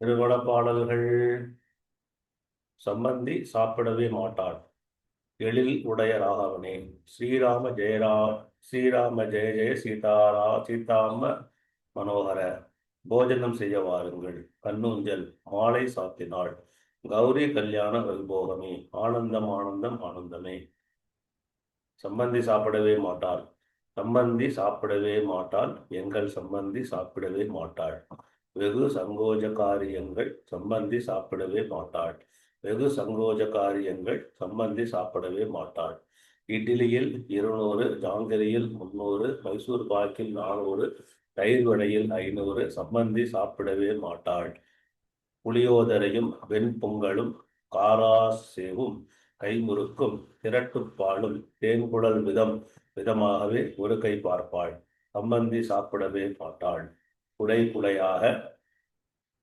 திருமண பாடல்கள் சம்பந்தி சாப்பிடவே மாட்டாள். எழில் உடைய ராகவனே ஸ்ரீராம ஜெயரா ஸ்ரீராம ஜெய ஜெய சீதாரா சீதாம மனோகர போஜனம் செய்ய வாருங்கள். கண்ணூஞ்சல் மாலை சாத்தினாள். கௌரி கல்யாண வைபோகமே ஆனந்தம் ஆனந்தம் ஆனந்தமே. சம்பந்தி சாப்பிடவே மாட்டாள். சம்பந்தி சாப்பிடவே மாட்டாள். எங்கள் சம்பந்தி சாப்பிடவே மாட்டாள். வெகு சங்கோஜ காரியங்கள் சம்பந்தி சாப்பிடவே மாட்டாள். வெகு சங்கோஜ காரியங்கள் சம்பந்தி சாப்பிடவே மாட்டாள். இட்லியில் இருநூறு ஜாங்கிரியில் முன்னூறு மைசூர் பாக்கில் நானூறு தயிர் வடையில் ஐநூறு சம்பந்தி சாப்பிடவே மாட்டாள். புளியோதரையும் வெண்பொங்கலும் காராசேவும் கைமுறுக்கும் திரட்டுப்பாலும் தேன்குடல் விதம் விதமாகவே ஒரு கை பார்ப்பாள். சம்பந்தி சாப்பிடவே மாட்டாள். குடை குடையாக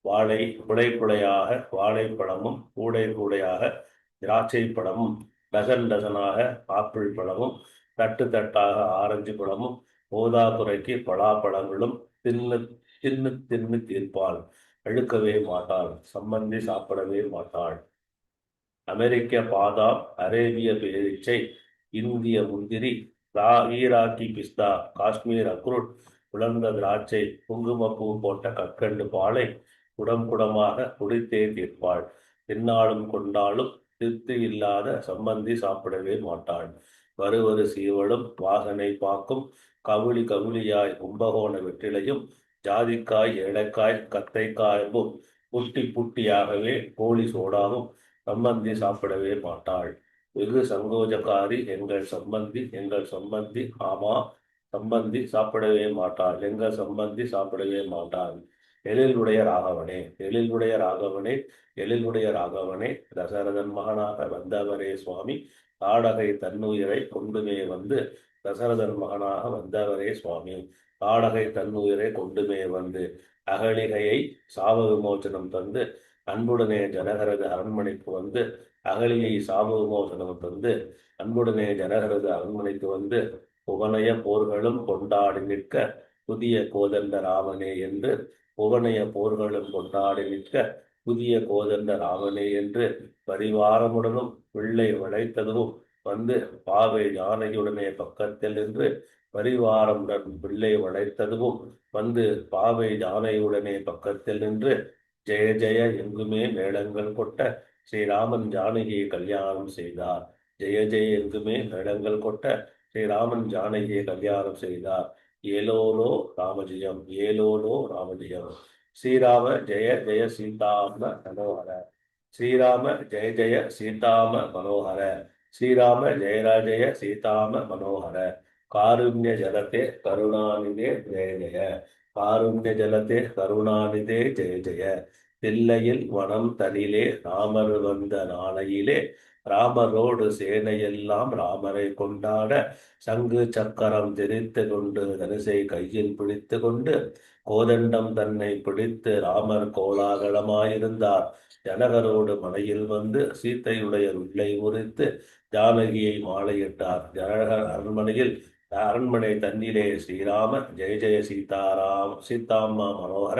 வாழை குடை குடையாக வாழைப்பழமும் கூடை கூடையாக திராட்சை பழமும் டசன் டசனாக ஆப்பிள் பழமும் தட்டு தட்டாக ஆரஞ்சு பழமும் போதா குறைக்கு பலாப்பழங்களும் தின்னு தின்னு தின்னு தீர்ப்பாள். அழுக்கவே மாட்டாள் சம்பந்தி சாப்பிடவே மாட்டாள். அமெரிக்க பாதாம் அரேபிய பேரிச்சை இந்திய முந்திரி ஈராக்கி பிஸ்தா காஷ்மீர் அக்ரூட் உலர்ந்த திராட்சை குங்குமப்பூ போட்ட கற்கண்டு பாலை குடம் குடமாக குடித்தே தீர்ப்பாள். தின்னாலும் கொண்டாலும் திருப்தி இல்லாத சம்பந்தி சாப்பிடவே மாட்டாள். வருவரு சீவலும் வாசனை பாக்கும் கவுளி கவுளியாய் கும்பகோண வெற்றிலையும் ஜாதிக்காய் ஏலக்காய் கத்தைக்காயும் புட்டி புட்டியாகவே கோழி சோடாவும் சம்பந்தி சாப்பிடவே மாட்டாள். வெகு சங்கோஜக்காரி எங்கள் சம்பந்தி எங்கள் சம்பந்தி ஆமா சம்பந்தி சாப்பிடவே மாட்டாள். எங்கள் சம்பந்தி சாப்பிடவே மாட்டாள்? எழிலுடைய ராகவனே எழிலுடைய ராகவனே எழிலுடைய ராகவனே. தசரதன் மகனாக வந்தவரே சுவாமி. தாடகை தன்னுயிரை கொண்டுமே வந்து தசரதன் மகனாக வந்தவரே சுவாமி. தாடகை தன்னுயிரை கொண்டுமே வந்து அகலிகையை சாப விமோச்சனம் தந்து அன்புடனே ஜனகரது அரண்மனைக்கு வந்து அகலியை சாப விமோசனம் தந்து அன்புடனே ஜனகரது அரண்மனைக்கு வந்து புவனய போர்களும் கொண்டாடி நிற்க புதிய கோதண்ட ராமனே என்று. புவனய போர்களும் கொண்டாடி நிற்க புதிய கோதண்ட ராமனே என்று. பரிவாரமுடனும் பிள்ளை வளைத்ததும் வந்து பாவை யானையுடனே பக்கத்தில் நின்று பரிவாரமுடன் பிள்ளை வளைத்ததும் வந்து பாவை யானையுடனே பக்கத்தில் நின்று. ஜெய ஜெய எங்குமே மேளங்கள் கொட்ட ஸ்ரீராமன் ஜானகியை கல்யாணம் செய்தார். ஜெய ஜெய எங்குமே மேளங்கள் கொட்ட ஸ்ரீராமன் ஜானகியை கல்யாணம் செய்தார். ஏலோலோ ராமஜெயம் ஏலோலோ ராமஜெயம். ஸ்ரீராம ஜெய ஜெய சீதாம மனோகர ஸ்ரீராம ஜெய ஜெய சீதாம மனோகர ஸ்ரீராம ஜெயராஜய சீதாம மனோகர காருண்ய ஜலத்தே கருணாநிதே ஜெய ஜெய. காருண்ய ஜலத்தே கருணாநிதே ஜெய ஜெய. தில்லையில் வனம் தனிலே ராமர் வந்த நாளையிலே ராமரோடு சேனையெல்லாம் ராமரை கொண்டாட சங்கு சக்கரம் தெரித்து கொண்டு தனுசை கையில் பிடித்து கொண்டு கோதண்டம் தன்னை பிடித்து ராமர் கோலாகலமாயிருந்தார். ஜனகரோடு மலையில் வந்து சீத்தையுடைய உள்ளை உரித்து ஜானகியை மாலையிட்டார். ஜனகர் அரண்மனையில் அரண்மனை தன்னிலே ஸ்ரீராம ஜெய ஜெய சீதாராம் சீதாம்மா மனோகர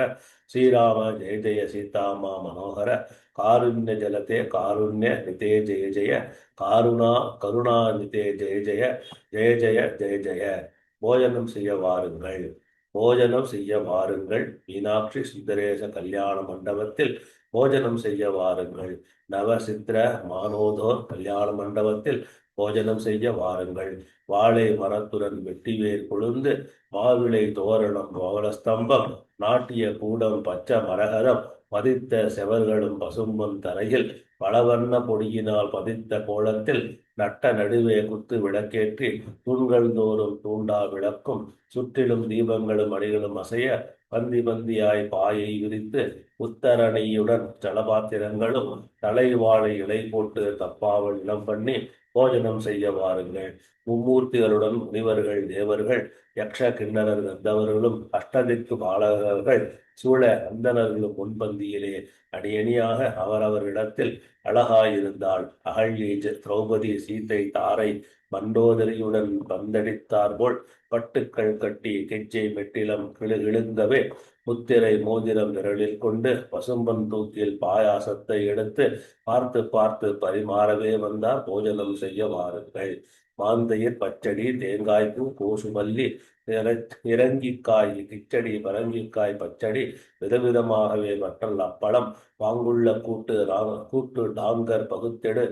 ஸ்ரீராம ஜெய ஜெய சீதாம்மா மனோகர காருண்ய ஜலதே காருண்ய நிதே ஜெய ஜெய காருணா கருணா நிதே ஜெய ஜெய ஜெய ஜெய ஜெய ஜெய. போஜனம் செய்ய வாருங்கள். போஜனம் செய்ய வாருங்கள். மீனாட்சி சுந்தரேச கல்யாண மண்டபத்தில் போஜனம் செய்ய வாருங்கள். நவசித்திர மானோதோர் கல்யாண மண்டபத்தில் போஜனம் செய்ய வாருங்கள். வாழை மரத்துடன் வெட்டிவேர் கொழுந்து மாவிளை தோரணம் கோவலஸ்தம்பம் நாட்டிய கூடம் பச்சை மரகரம் பதித்த செவர்களும் பசும்பும் தரையில் பலவண்ண பொடியினால் பதித்த கோலத்தில் நட்ட நடுவே குத்து விளக்கேற்றி தூண்கள் தோறும் தூண்டா விளக்கும் சுற்றிலும் தீபங்களும் அடிகளும் அசைய பந்தி பந்தியாய் பாயை விரித்து உத்தரணியுடன் ஜலபாத்திரங்களும் தலைவாழை இலை போட்டு தப்பாவல் இளம் பண்ணி போஜனம் செய்ய வாருங்கள். மும்மூர்த்திகளுடன் முனிவர்கள் தேவர்கள் யக்ஷ கிண்ணறர் கந்தவர்களும் அஷ்டதிக்கு பாலகர்கள் சூழ அந்தனர்களும் முன்பந்தியிலே அணியணியாக அவரவரிடத்தில் அழகாயிருந்தாள். அகழ்வி திரௌபதி சீதை தாரை மண்டோதரியுடன் பந்தடித்தார் போல் பட்டுக்கள் கட்டி கெஜ்ஜை மெட்டிலம் கிழுகிழுங்கவே முத்திரை மோதிரம் விரலில் கொண்டு பசும்பன் தூக்கில் பாயாசத்தை எடுத்து பார்த்து பார்த்து பரிமாறவே வந்தார் போஜனம் செய்ய வாருங்கள். மாந்தையர் பச்சடி தேங்காய்ப்பூ கோசுமல்லி இறங்கிக்காய் கிச்சடி பரங்கிக்காய் பச்சடி விதவிதமாகவே மற்றல் அப்பளம் வாங்குள்ள கூட்டு கூட்டு டாங்கர் பகுத்தெடு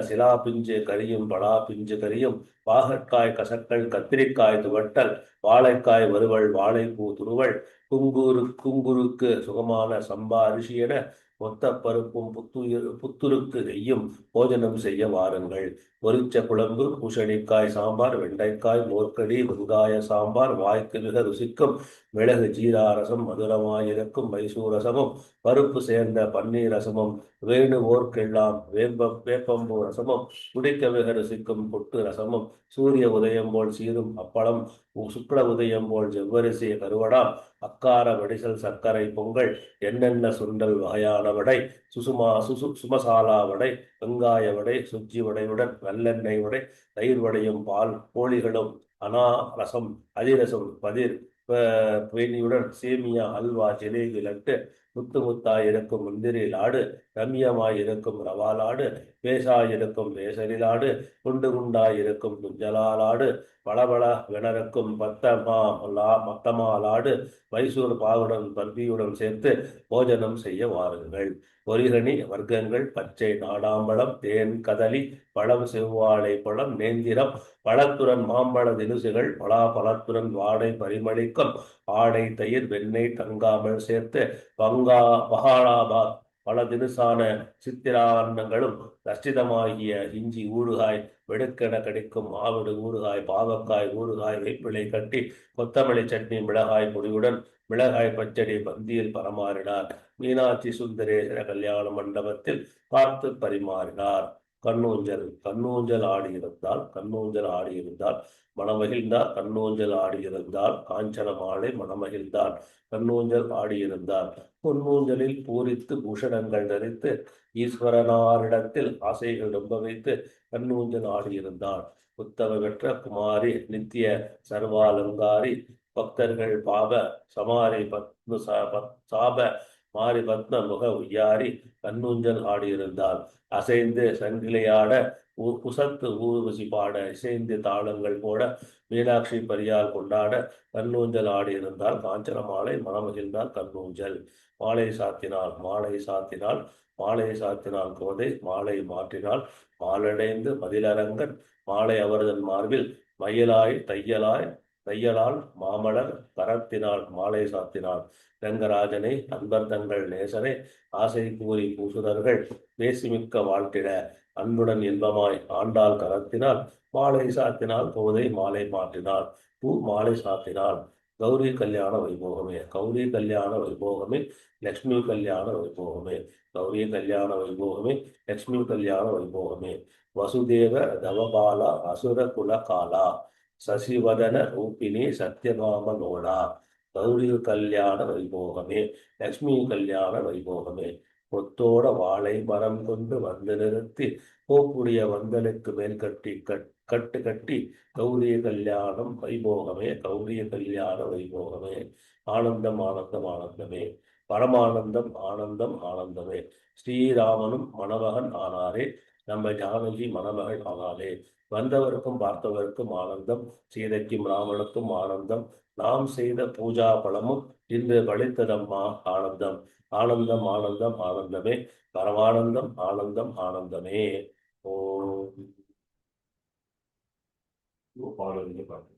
சிலா பிஞ்சு கறியும் பலா பிஞ்சு கறியும் பாகற்காய் கசக்கள் கத்திரிக்காய் துவட்டல் வாழைக்காய் வறுவல் வாழைப்பூ துருவல் குங்குரு குங்குருக்கு சுகமான சம்பா அரிசி என மொத்த பருப்பும் புத்துயிர் புத்துருக்கு நெய்யும் போஜனம் செய்ய வாருங்கள். பொரிச்ச குழம்பு பூசணிக்காய் சாம்பார் வெண்டைக்காய் மோர்க்கடி வெங்காய சாம்பார் வாய்க்கு மிக ருசிக்கும் மிளகு ஜீரா ரசம் மதுரமாயிருக்கும் மைசூரசமும் பருப்பு சேர்ந்த பன்னீர் ரசமும் வேணுவோர்க்கெல்லாம் வேம்ப வேப்பம்பூ ரசமும் குடிக்க மிக ருசிக்கும் பொட்டு ரசமும் சூரிய உதயம் போல் சீரும் அப்பளம் சுக்ல உதயம் போல் செவ்வரிசி கருவடாம் அக்கார வடிசல் சர்க்கரை பொங்கல் என்னென்ன சுண்டல் வகையான வடை சுசுமா சுசு சுமசாலா வடை வெங்காய வடை சுஜி வடையுடன் வெள்ளெண்ணெய் வடை தயிர் வடையும் பால் கோழிகளும் அனா ரசம் அதிரசம் பதிர் பேணியுடன் சேமியா அல்வா ஜிலேபி லட்டு முத்து முத்தாய் இருக்கும் முந்திரி லாடு ரம்யமாய் இருக்கும் ரவா லாடு பேசாய் இருக்கும் லாடு குண்டு குண்டாய் இருக்கும் குஞ்சலாலாடு பளபள வினருக்கும் பத்தமா மத்தமாலாடு மத்தமா லாடு மைசூர் பாகுடன் பர்பியுடன் சேர்த்து போஜனம் செய்ய வாருங்கள். பொறிகணி வர்க்கங்கள் பச்சை நாடாம்பழம் தேன் கதலி பழம் செவ்வாழை பழம் நேந்திரம் பழத்துடன் மாம்பழ தினுசுகள் பலா பழத்துடன் வாடை பரிமளிக்கும் ஆடை தயிர் வெண்ணெய் தங்காமல் சேர்த்து பங்கா பகாலாபாத் பல தினுசான சித்திரான்னங்களும் ரஷ்டிதமாகிய இஞ்சி ஊறுகாய் வெடுக்கென கிடைக்கும் மாவிடு ஊறுகாய் பாவக்காய் ஊறுகாய் வேப்பிலை கட்டி கொத்தமல்லி சட்னி மிளகாய் பொடியுடன் மிளகாய் பச்சடி பந்தியில் பரமாறினார். மீனாட்சி சுந்தரேஸ்வர கல்யாண மண்டபத்தில் பார்த்து பரிமாறினார். கண்ணூஞ்சல் கண்ணூஞ்சல் ஆடியிருந்தால் கண்ணூஞ்சல் ஆடியிருந்தால் மனமகிழ்ந்தார் கண்ணூஞ்சல் ஆடியிருந்தால் காஞ்சன மாலை மனமகிழ்ந்தார் கண்ணூஞ்சல் ஆடியிருந்தார். பொன்னூஞ்சலில் பூரித்து பூஷணங்கள் தரித்து ஈஸ்வரனாரிடத்தில் ஆசைகள் ரொம்ப வைத்து கண்ணூஞ்சல் ஆடியிருந்தார். உத்தம பெற்ற குமாரி நித்திய சர்வாலங்காரி பக்தர்கள் பாப சமாரி பத்ம சாப மாரி பத்ம முக உய்யாரி கண்ணூஞ்சல் ஆடியிருந்தாள் அசைந்து சங்கிலையாட குசத்து ஊர்வசி பாட இசைந்து தாளங்கள் போட மீனாட்சி பரியால் கொண்டாட கண்ணூஞ்சல் ஆடியிருந்தால் காஞ்சன மாலை மனமகிழ்ந்தால் கண்ணூஞ்சல். மாலை சாத்தினால் மாலை சாத்தினால் மாலை சாத்தினால் கோதை மாலை மாற்றினால் மாலடைந்து மதிலரங்கன் மாலை அவரதன் மார்பில் மயிலாய் தையலாய் தையலால் மாமலர் கரத்தினால் மாலை சாத்தினாள் ரங்கராஜனை அன்பர் தங்கள் நேசனை ஆசை கூறி பூசுதர்கள் பேசிமிக்க வாழ்த்திட. அன்புடன் இன்பமாய் ஆண்டாள் கரத்தினால் மாலை சாத்தினால் போதை மாலை மாற்றினாள் பூ மாலை சாத்தினாள் கௌரி கல்யாண வைபோகமே. கௌரி கல்யாண வைபோகமே லக்ஷ்மி கல்யாண வைபோகமே. கௌரி கல்யாண வைபோகமே லக்ஷ்மி கல்யாண வைபோகமே. வசுதேவ தவபாலா அசுர குல காலா. சசிவதன ரூபிணி சத்யபாம நோடா கௌரி கல்யாண வைபோகமே லக்ஷ்மி கல்யாண வைபோகமே. கொத்தோட வாழை மரம் கொண்டு வந்து நிறுத்தி போக்குடைய வந்தலுக்கு மேல் கட்டி கட்டு கட்டி கௌரிய கல்யாணம் வைபோகமே கௌரிய கல்யாண வைபோகமே. ஆனந்தம் ஆனந்தம் ஆனந்தமே. பரமானந்தம் ஆனந்தம் ஆனந்தமே. ஸ்ரீராமனும் மணமகன் ஆனாரே. நம்ம ஜானகி மணமகள் ஆனாலே. வந்தவருக்கும் பார்த்தவருக்கும் ஆனந்தம் சீதைக்கும் ராமனுக்கும் ஆனந்தம். நாம் செய்த பூஜா பலமும் இன்று வழித்ததம்மா ஆனந்தம். ஆனந்தம் ஆனந்தம் ஆனந்தமே. பரமானந்தம் ஆனந்தம் ஆனந்தமே. ஓ பாடல் பாட்டு